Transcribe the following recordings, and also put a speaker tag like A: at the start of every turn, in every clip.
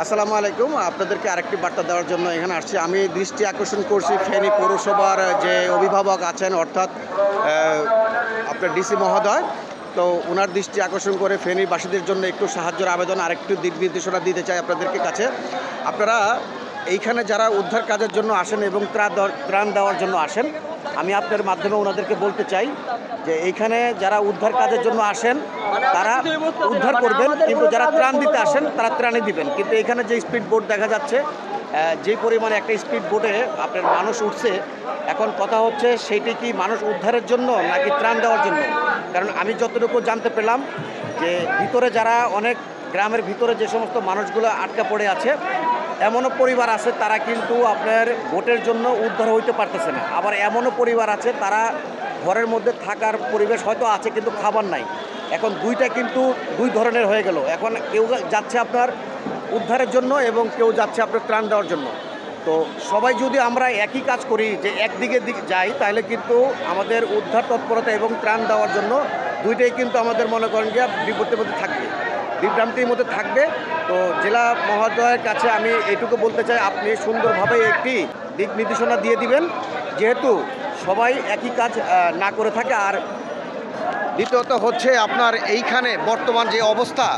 A: আসসালামু আলাইকুম। আপনাদেরকে আরেকটি বার্তা দেওয়ার জন্য এখানে আসছি। আমি দৃষ্টি আকর্ষণ করছি ফেনী পৌরসভার যে অভিভাবক আছেন, অর্থাৎ আপনার ডিসি মহোদয়। তো ওনার দৃষ্টি আকর্ষণ করে ফেনীবাসীদের জন্য একটু সাহায্যের আবেদন, আরেকটু দিক নির্দেশনা দিতে চাই আপনাদেরকে কাছে। আপনারা এইখানে যারা উদ্ধার কাজের জন্য আসেন এবং ত্রাণ দেওয়ার- ত্রাণ জন্য আসেন, আমি আপনার মাধ্যমে ওনাদেরকে বলতে চাই যে এইখানে যারা উদ্ধার কাজের জন্য আসেন, তারা উদ্ধার করবেন, কিন্তু যারা ত্রাণ দিতে আসেন, তারা ত্রাণই দিবেন। কিন্তু এখানে যে স্পিড বোট দেখা যাচ্ছে যে পরিমাণে একটা স্পিড বোটে আপনার মানুষ উঠছে, এখন কথা হচ্ছে সেইটি কি মানুষ উদ্ধারের জন্য নাকি ত্রাণ দেওয়ার জন্য? কারণ আমি যতটুকু জানতে পেলাম যে ভিতরে যারা অনেক গ্রামের ভিতরে যে সমস্ত মানুষগুলো আটকা পড়ে আছে এমনও পরিবার আছে, তারা কিন্তু আপনার ভোটের জন্য উদ্ধার হইতে পারতেছে না। আবার এমনও পরিবার আছে, তারা ঘরের মধ্যে থাকার পরিবেশ হয়তো আছে, কিন্তু খাবার নাই। এখন দুইটা কিন্তু দুই ধরনের হয়ে গেল। এখন কেউ যাচ্ছে আপনার উদ্ধারের জন্য এবং কেউ যাচ্ছে আপনার ত্রাণ দেওয়ার জন্য। তো সবাই যদি আমরা একই কাজ করি, যে একদিকে দিক যাই, তাহলে কিন্তু আমাদের উদ্ধার তৎপরতা এবং ত্রাণ দেওয়ার জন্য দুইটাই কিন্তু আমাদের মনে করেন যে বিপদের মধ্যে থাকবে। বিভ্রান্তির মধ্যে থাকবে। তো জেলা মহোদয়ের কাছে আমি এটুকু বলতে চাই, আপনি সুন্দরভাবে একটি দিক নির্দেশনা দিয়ে দিবেন, যেহেতু সবাই একই কাজ না করে থাকে। আর দ্বিতীয়ত হচ্ছে আপনার এইখানে বর্তমান যে অবস্থা,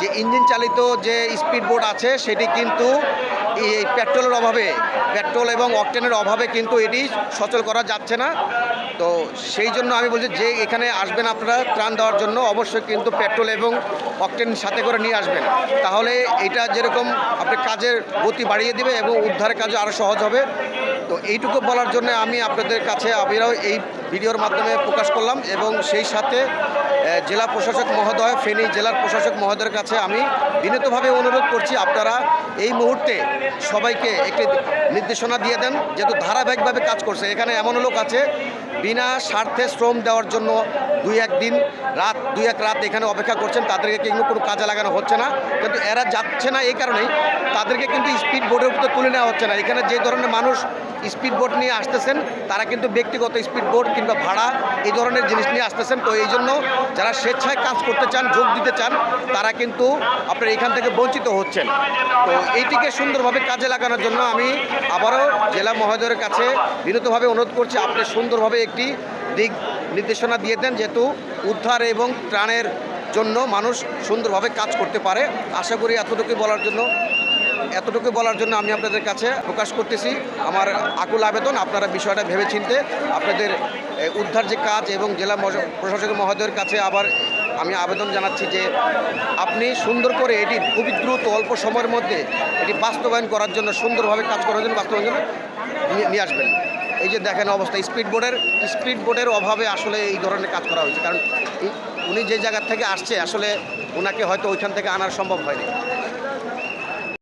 A: যে ইঞ্জিন চালিত যে স্পিড বোট আছে, সেটি কিন্তু এই পেট্রোলের অভাবে, পেট্রোল এবং অকটেনের অভাবে কিন্তু এটি সচল করা যাচ্ছে না। তো সেই জন্য আমি বলছি যে এখানে আসবেন আপনারা ত্রাণ দেওয়ার জন্য, অবশ্যই কিন্তু পেট্রোল এবং অকটেন সাথে করে নিয়ে আসবেন। তাহলে এটা যেরকম আপনার কাজের গতি বাড়িয়ে দেবে এবং উদ্ধারের কাজে আরও সহজ হবে। তো এইটুকু বলার জন্য আমি আপনাদের কাছে আমিরাও এই ভিডিওর মাধ্যমে প্রকাশ করলাম এবং সেই সাথে জেলা প্রশাসক মহোদয়, ফেনী জেলার প্রশাসক মহোদয়ের কাছে আমি বিনীতভাবে অনুরোধ করছি আপনারা এই মুহূর্তে সবাইকে একটি নির্দেশনা দিয়ে দেন, যেহেতু ধারাবাহিকভাবে কাজ করছে। এখানে এমন লোক আছে বিনা স্বার্থে শ্রম দেওয়ার জন্য দুই এক দিন, রাত, দুই এক রাত এখানে অপেক্ষা করছেন। তাদেরকে কিন্তু কোনো কাজে লাগানো হচ্ছে না। কিন্তু এরা যাচ্ছে না এই কারণেই। তাদেরকে কিন্তু স্পিড বোর্ডের উপরে তুলে নেওয়া হচ্ছে না। এখানে যে ধরনের মানুষ স্পিড বোট নিয়ে আসতেছেন, তারা কিন্তু ব্যক্তিগত স্পিড বোট কিংবা ভাড়া এই ধরনের জিনিস নিয়ে আসতেছেন। তো এই জন্য যারা স্বেচ্ছায় কাজ করতে চান, যোগ দিতে চান, তারা কিন্তু আপনার এখান থেকে বঞ্চিত হচ্ছেন। তো এইটিকে সুন্দরভাবে কাজে লাগানোর জন্য আমি আবারও জেলা মহোদয়ের কাছে বিনীতভাবে অনুরোধ করছি, আপনি সুন্দরভাবে একটি দিক নির্দেশনা দিয়ে দেন যেহেতু উদ্ধার এবং ত্রাণের জন্য মানুষ সুন্দরভাবে কাজ করতে পারে। আশা করি এতটুকু বলার জন্য। এতটুকু বলার জন্য আমি আপনাদের কাছে প্রকাশ করতেছি। আমার আকুল আবেদন, আপনারা বিষয়টা ভেবেচিন্তে আপনাদের উদ্ধার যে কাজ এবং জেলা প্রশাসক মহোদয়ের কাছে আবার আমি আবেদন জানাচ্ছি যে আপনি সুন্দর করে এটি খুবই দ্রুত, অল্প সময়ের মধ্যে এটি বাস্তবায়ন করার জন্য সুন্দরভাবে কাজ করার জন্য বাস্তবায়ন নিয়ে- আসবেন। এই যে দেখেন অবস্থা, স্পিড বোর্ডের স্পিড বোর্ডের অভাবে আসলে এই ধরনের কাজ করা হয়েছে। কারণ উনি যে জায়গার থেকে আসছে, আসলে ওনাকে হয়তো ওইখান থেকে আনার সম্ভব হয়নি।